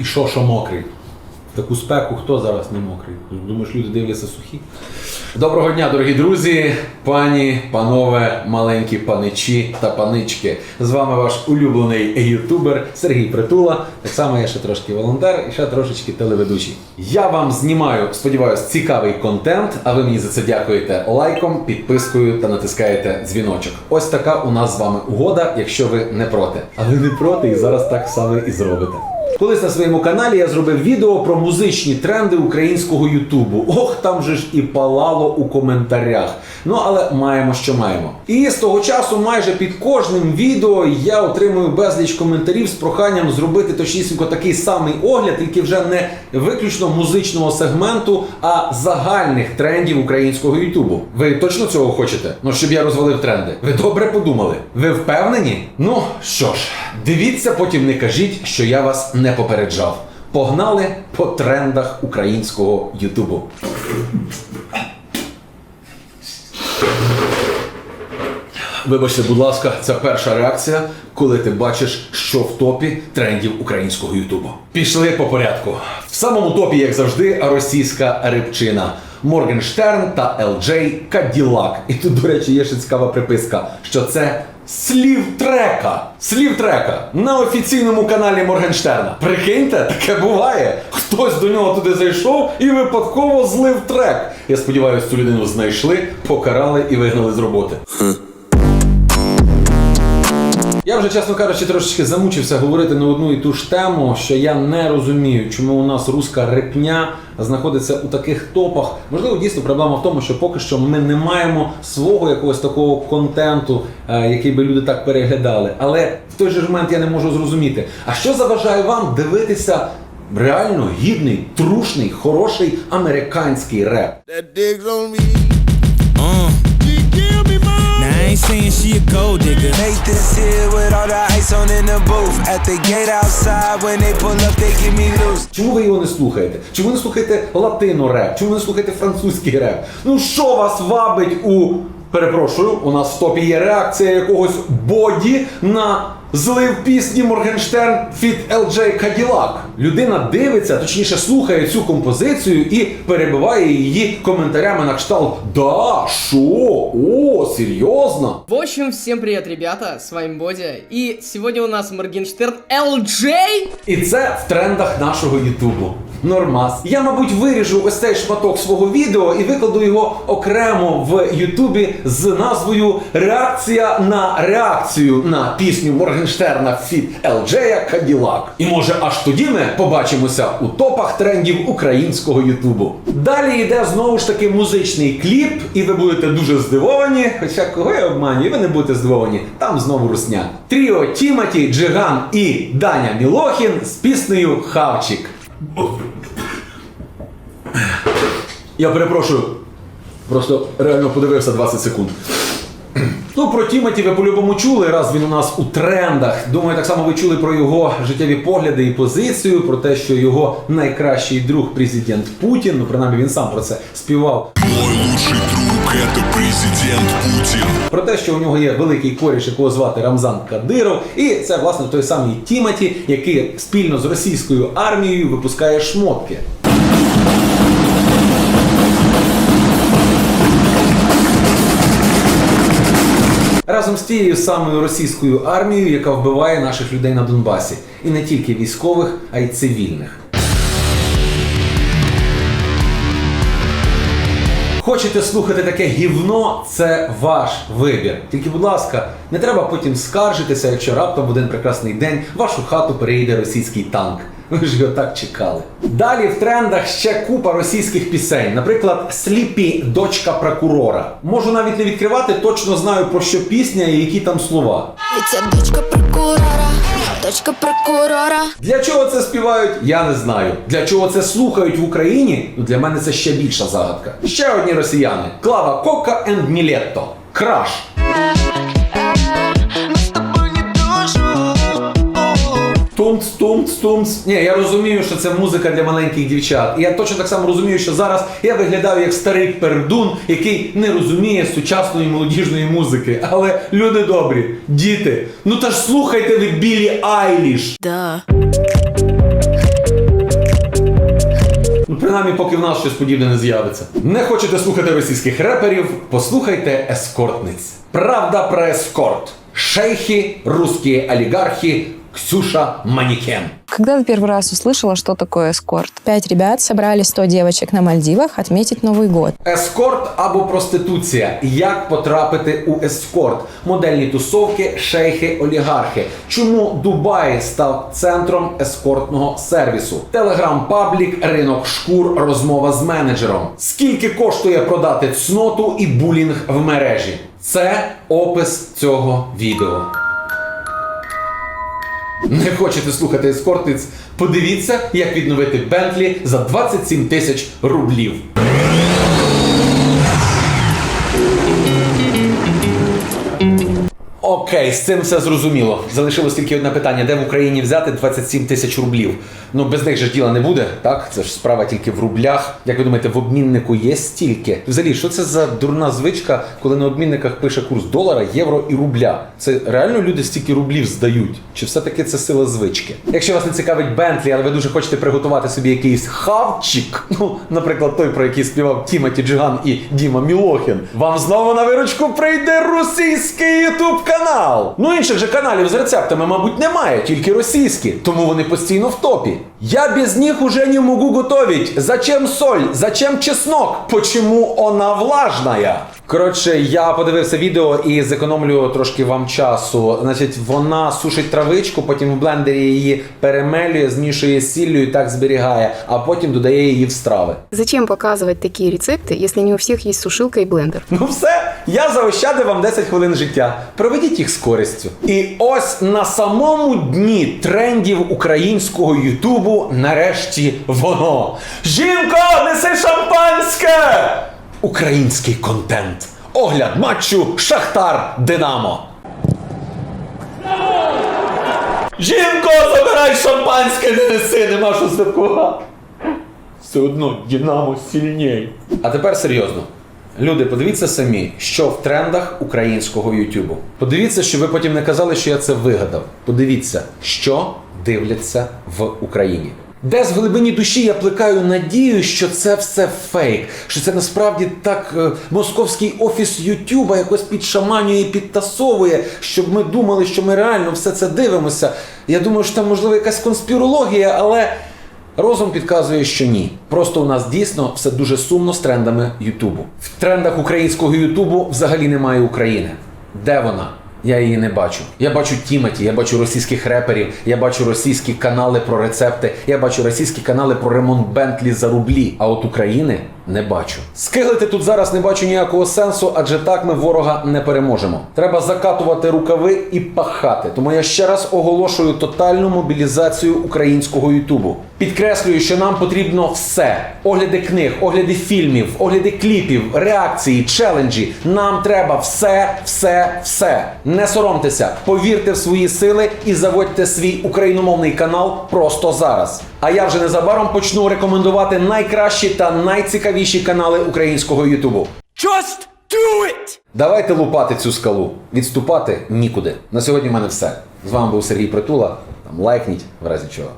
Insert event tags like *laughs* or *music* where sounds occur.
І що, що мокрий? Таку спеку хто зараз не мокрий? Думаєш, люди дивляться сухі? Доброго дня, дорогі друзі, пані, панове, маленькі паничі та панички. З вами ваш улюблений ютубер Сергій Притула. Так само я ще трошки волонтер і ще трошечки телеведучий. Я вам знімаю, сподіваюсь, цікавий контент, а ви мені за це дякуєте лайком, підпискою та натискаєте дзвіночок. Ось така у нас з вами угода, якщо ви не проти. А ви не проти і зараз так само і зробите. Колись на своєму каналі я зробив відео про музичні тренди українського Ютубу. Ох, там же ж і палало у коментарях. Ну але маємо, що маємо. І з того часу, майже під кожним відео я отримую безліч коментарів з проханням зробити точнісінько такий самий огляд, тільки вже не виключно музичного сегменту, а загальних трендів українського Ютубу. Ви точно цього хочете? Ну щоб я розвалив тренди. Ви добре подумали? Ви впевнені? Ну що ж, дивіться, потім не кажіть, що я вас не попереджав. Погнали по трендах українського Ютубу. Вибачте, будь ласка, це перша реакція, коли ти бачиш, що в топі трендів українського Ютубу. Пішли по порядку. В самому топі, як завжди, російська рибчина. Моргенштерн та LJ Каділак. І тут, до речі, є ще цікава приписка, що це слів трека. Слів трека на офіційному каналі Моргенштерна. Прикиньте, таке буває. Хтось до нього туди зайшов і випадково злив трек. Я сподіваюся, цю людину знайшли, покарали і вигнали з роботи. Я вже, чесно кажучи, трошечки замучився говорити на одну і ту ж тему, що я не розумію, чому у нас руська репня знаходиться у таких топах. Можливо, дійсно проблема в тому, що поки що ми не маємо свого якогось такого контенту, е, який би люди так переглядали. Але в той же момент я не можу зрозуміти, а що заважає вам дивитися реально гідний, трушний, хороший американський реп? that digs on me. Uh. I ain't saying she a gold digger. Make this here with all the ice on in the booth. At the gate outside, when they pull up, they give me loose. Чому ви його не слухаєте? Чому ви не слухаєте латино реп? Чому ви не слухаєте французький реп? Ну що вас вабить у. Перепрошую, у нас в топі є реакція якогось боді на злив пісні Моргенштерн фіт LJ Cadillac. Людина дивиться, точніше слухає цю композицію і перебиває її коментарями на кшталт Да, що? О, серйозно? В общем, всем привет, ребята, с вами Бодя, и сегодня у нас Моргенштерн LJ. І це в трендах нашого Ютубу. Нормас. Я, мабуть, виріжу ось цей шматок свого відео і викладу його окремо в Ютубі з назвою Реакція на реакцію на пісню Моргенштерна Фіт Елджея Каділак. І може аж тоді ми побачимося у топах трендів українського Ютубу. Далі йде знову ж таки музичний кліп, і ви будете дуже здивовані. Хоча кого я обманюю, ви не будете здивовані. Там знову русня. Тріо Тіматі, Джиган і Даня Мілохін з піснею Хавчик. Я перепрошую. Просто реально подивився 20 секунд. Ну, про Тімоті ви по-любому чули, раз він у нас у трендах. Думаю, так само ви чули про його життєві погляди і позицію, про те, що його найкращий друг президент Путін. Ну, принаймні він сам про це співав. Мой лучший друг это президент Путин. Про те, що у нього є великий коріш, якого звати Рамзан Кадиров, і це власне той самий Тімоті, який спільно з російською армією випускає шмотки. Разом з тією самою російською армією, яка вбиває наших людей на Донбасі, і не тільки військових, а й цивільних. Хочете слухати таке гівно, це ваш вибір. Тільки, будь ласка, не треба потім скаржитися, якщо раптом в один прекрасний день в вашу хату переїде російський танк. Ви ж його так чекали. Далі в трендах ще купа російських пісень, наприклад, Сліпі, дочка прокурора. Можу навіть не відкривати, точно знаю про що пісня і які там слова. Це дочка прокурора, дочка прокурора. Для чого це співають, я не знаю. Для чого це слухають в Україні? Ну для мене це ще більша загадка. Ще одні росіяни: Клава Кока енд Мілетто. Краш. Тумц, тумц, тумц. Ні, я розумію, що це музика для маленьких дівчат. І я точно так само розумію, що зараз я виглядаю як старий пердун, який не розуміє сучасної молодіжної музики. Але люди добрі, діти, ну та ж слухайте ви білі Айліш. Да. принаймні, поки в нас щось подібне не з'явиться. Не хочете слухати російських реперів? Послухайте ескортниць. Правда про ескорт. Шейхи, русські олігархи, Ксюша Манікен. Когда ты первый раз услышала, что такое эскорт? Пять ребят собрали 100 девочек на Мальдивах отметить Новый год. Ескорт або проституція. Як потрапити у ескорт? Модельні тусовки, шейхи, олігархи. Чому Дубай став центром ескортного сервісу? Телеграм-паблік, ринок шкур, розмова з менеджером. Скільки коштує продати цноту і булінг в мережі? Це опис цього відео. Не хочете слухати ескортниць? Подивіться, як відновити Бентлі за 27 тисяч рублів. Окей, з цим все зрозуміло. Залишилось тільки одне питання: де в Україні взяти 27 тисяч рублів? Ну без них же діла не буде, так? Це ж справа тільки в рублях. Як ви думаєте, в обміннику є стільки? Взагалі, що це за дурна звичка, коли на обмінниках пише курс долара, євро і рубля? Це реально люди стільки рублів здають? Чи все-таки це сила звички? Якщо вас не цікавить Бентлі, але ви дуже хочете приготувати собі якийсь хавчик, *laughs* ну, наприклад, той, про який співав Тімоті Джиган і Діма Мілохін, вам знову на виручку прийде російський ютуб канал. Ну інших же каналів з рецептами, мабуть, немає, тільки російські, тому вони постійно в топі. Я без них уже не могу готовить. Зачем соль? Зачем чеснок? Почему она влажная? Коротше, я подивився відео і зекономлю трошки вам часу. Значить, вона сушить травичку, потім в блендері її перемелює, змішує з сіллю і так зберігає, а потім додає її в страви. Зачем показывать такие рецепты, если не у всех есть сушилка и блендер? Ну все, я заощадив вам 10 хвилин життя. Проведіть їх з користю. І ось на самому дні трендів українського Ютубу нарешті воно. Жінко, неси шампанське! Український контент. Огляд матчу Шахтар Динамо. Жінко, забирай шампанське, не неси, нема що святкувати. Все одно Динамо сильній. А тепер серйозно. Люди, подивіться самі, що в трендах українського Ютубу. Подивіться, що ви потім не казали, що я це вигадав. Подивіться, що дивляться в Україні. Де з глибині душі я плекаю надію, що це все фейк, що це насправді так е, московський офіс Ютуба якось підшаманює і підтасовує, щоб ми думали, що ми реально все це дивимося. Я думаю, що там можливо якась конспірологія, але Розум підказує, що ні. Просто у нас дійсно все дуже сумно з трендами Ютубу. В трендах українського Ютубу взагалі немає України. Де вона? Я її не бачу. Я бачу Тімоті, я бачу російських реперів, я бачу російські канали про рецепти, я бачу російські канали про ремонт Бентлі за рублі. А от України не бачу. Скиглити тут зараз не бачу ніякого сенсу, адже так ми ворога не переможемо. Треба закатувати рукави і пахати. Тому я ще раз оголошую тотальну мобілізацію українського Ютубу. Підкреслюю, що нам потрібно все: огляди книг, огляди фільмів, огляди кліпів, реакції, челенджі. Нам треба все, все, все. Не соромтеся, повірте в свої сили і заводьте свій україномовний канал просто зараз. А я вже незабаром почну рекомендувати найкращі та найцікавіші канали українського Ютубу. Just do it! Давайте лупати цю скалу. Відступати нікуди. На сьогодні в мене все. З вами був Сергій Притула. Там лайкніть в разі чого.